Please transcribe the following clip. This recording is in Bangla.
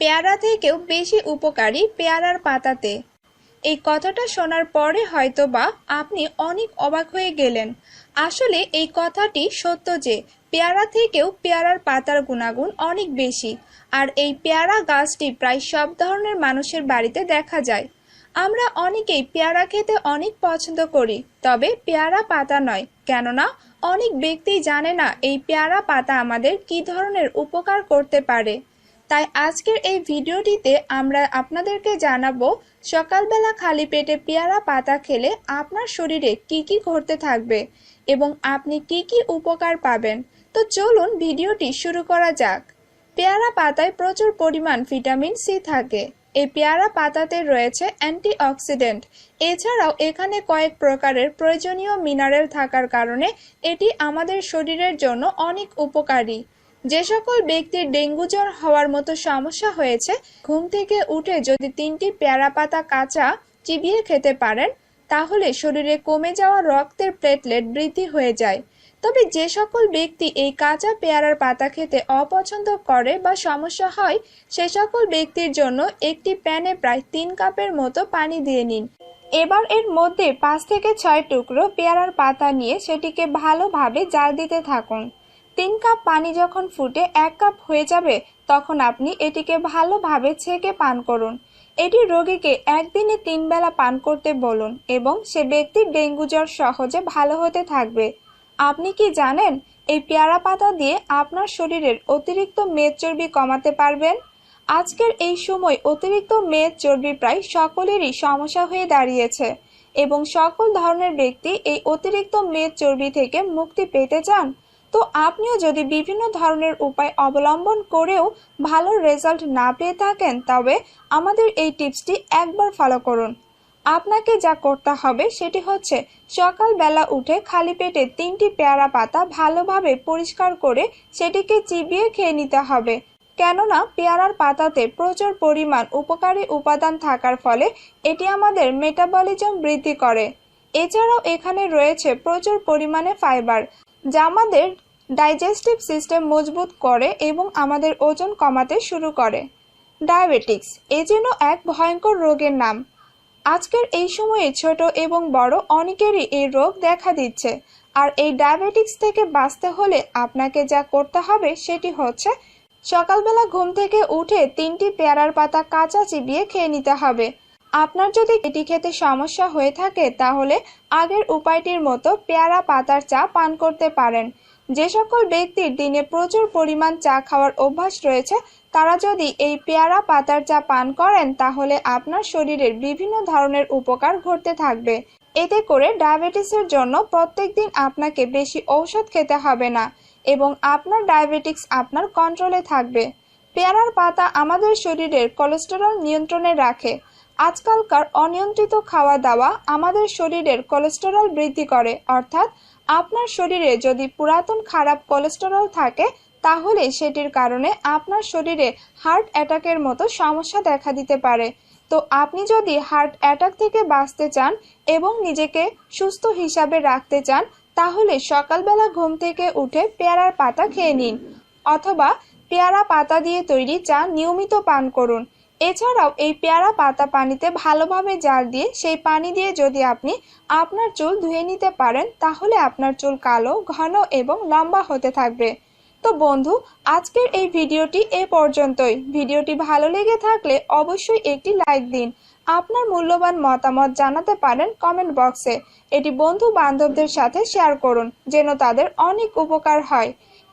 পেয়ারা থেকেও বেশি উপকারী পেয়ারার পাতাতে। এই কথাটা শোনার পরে হয়তো বা আপনি অনেক অবাক হয়ে গেলেন। আসলে এই কথাটি সত্য যে, পেয়ারা থেকেও পেয়ারার পাতার গুণাগুণ অনেক বেশি, আর এই পেয়ারা গাছটি প্রায় সব ধরনের মানুষের বাড়িতে দেখা যায়। আমরা অনেকেই পেয়ারা খেতে অনেক পছন্দ করি, তবে পেয়ারা পাতা নয়, কেননা অনেক ব্যক্তি জানে না এই পেয়ারা পাতা আমাদের কী ধরনের উপকার করতে পারে। তাই আজকের এই ভিডিওটিতে আমরা আপনাদেরকে জানাব, সকালবেলা খালি পেটে পেয়ারা পাতা খেলে আপনার শরীরে কি কি ঘটতে থাকবে এবং আপনি কি কি উপকার পাবেন। তো চলুন ভিডিওটি শুরু করা যাক। পেয়ারা পাতায় প্রচুর পরিমাণ ভিটামিন সি থাকে। এই পেয়ারা পাতাতে রয়েছে অ্যান্টিঅক্সিডেন্ট। এছাড়াও এখানে কয়েক প্রকারের প্রয়োজনীয় মিনারেল থাকার কারণে এটি আমাদের শরীরের জন্য অনেক উপকারী। যে সকল ব্যক্তির ডেঙ্গু জ্বর হওয়ার মতো সমস্যা হয়েছে, ঘুম থেকে উঠে যদি তিনটি পেয়ারা পাতা কাঁচা চিবিয়ে খেতে পারেন, তাহলে শরীরে কমে যাওয়া রক্তের প্লেটলেট বৃদ্ধি হয়ে যায়। তবে যে সকল ব্যক্তি এই কাঁচা পেয়ারার পাতা খেতে অপছন্দ করে বা সমস্যা হয়, সে সকল ব্যক্তির জন্য একটি প্যানে প্রায় তিন কাপের মতো পানি দিয়ে নিন। এবার এর মধ্যে পাঁচ থেকে ছয় টুকরো পেয়ারার পাতা নিয়ে সেটিকে ভালোভাবে জাল দিতে থাকুন। তিন কাপ পানি যখন ফুটে এক কাপ হয়ে যাবে, তখন আপনি এটিকে ভালোভাবে ছেঁকে পান করুন। এটি রোগীকে একদিনে তিন বেলা পান করতে বলুন এবং সে ব্যক্তির ডেঙ্গু জ্বর সহজে ভালো হতে থাকবে। আপনি কি জানেন, এই পেয়ারা পাতা দিয়ে আপনার শরীরের অতিরিক্ত মেদ চর্বি কমাতে পারবেন? আজকের এই সময় অতিরিক্ত মেদ চর্বি প্রায় সকলেরই সমস্যা হয়ে দাঁড়িয়েছে এবং সকল ধরনের ব্যক্তি এই অতিরিক্ত মেদ চর্বি থেকে মুক্তি পেতে চান? তো আপনিও যদি বিভিন্ন ধরনের উপায় অবলম্বন করেও ভালো রেজাল্ট না পেয়ে থাকেন, তবে আমাদের এই টিপসটি একবার ফলো করুন। আপনাকে যা করতে হবে সেটি হচ্ছে সকালবেলা উঠে খালি পেটে তিনটি পেয়ারা পাতা ভালোভাবে পরিষ্কার করে সেটিকে চিবিয়ে খেয়ে নিতে হবে। কেননা পেয়ারার পাতাতে প্রচুর পরিমাণ উপকারী উপাদান থাকার ফলে এটি আমাদের মেটাবলিজম বৃদ্ধি করে। এছাড়াও এখানে রয়েছে প্রচুর পরিমাণে ফাইবার যা আমাদের ডাইজেস্টিভ সিস্টেম মজবুত করে এবং আমাদের ওজন কমাতে শুরু করে। ডায়াবেটিক্স, এ যেন এক ভয়ঙ্কর রোগের নাম। আজকের এই সময়ে ছোট এবং বড় অনেকেরই এই রোগ দেখা দিচ্ছে। আর এই ডায়াবেটিক্স থেকে বাঁচতে হলে আপনাকে যা করতে হবে সেটি হচ্ছে সকালবেলা ঘুম থেকে উঠে তিনটি পেয়ারার পাতা কাঁচা চিবিয়ে খেয়ে নিতে হবে। আপনার যদি এটি খেতে সমস্যা হয়ে থাকে, তাহলে আগের উপায়টির মতো পেয়ারা পাতার চা পান করতে পারেন। যে সকল ব্যক্তির দিনে প্রচুর পরিমাণ চা খাওয়ার অভ্যাস রয়েছে, তারা যদি এই পেয়ারা পাতার চা পান করেন, তাহলে আপনার শরীরের বিভিন্ন ধরনের উপকার ঘটতে থাকবে। এতে করে ডায়াবেটিসের জন্য প্রত্যেক দিন আপনাকে বেশি ঔষধ খেতে হবে না এবং আপনার ডায়াবেটিক্স আপনার কন্ট্রোলে থাকবে। পেয়ারার পাতা আমাদের শরীরের কোলেস্টেরল নিয়ন্ত্রণে রাখে। আজকালকার অনিয়ন্ত্রিত খাওয়া দাওয়া আমাদের শরীরের কোলেস্টেরল বৃদ্ধি করে, অর্থাৎ আপনার শরীরে যদি পুরাতন খারাপ কোলেস্টেরল থাকে, তাহলে সেটির কারণে আপনার শরীরে হার্ট অ্যাটাকের মতো সমস্যা দেখা দিতে পারে। তো আপনি যদি হার্ট অ্যাটাক থেকে বাঁচতে চান এবং নিজেকে সুস্থ হিসাবে রাখতে চান, তাহলে সকালবেলা ঘুম থেকে উঠে পেয়ারার পাতা খেয়ে নিন, অথবা পেয়ারা পাতা দিয়ে তৈরি চা নিয়মিত পান করুন। এছাড়াও এই পেয়ারা পাতা পানিতে ভালোভাবে জাল দিয়ে সেই পানি দিয়ে যদি আপনি আপনার চুল ধুয়ে নিতে পারেন, তাহলে আপনার চুল কালো, ঘন এবং লম্বা হতে থাকবে। তো বন্ধু, আজকের এই ভিডিওটি এ পর্যন্তই। ভিডিওটি ভালো লেগে থাকলে অবশ্যই একটি লাইক দিন। আপনার মূল্যবান মতামত জানাতে পারেন কমেন্ট বক্সে। এটি বন্ধু বান্ধবদের সাথে শেয়ার করুন, যেন তাদের অনেক উপকার হয়।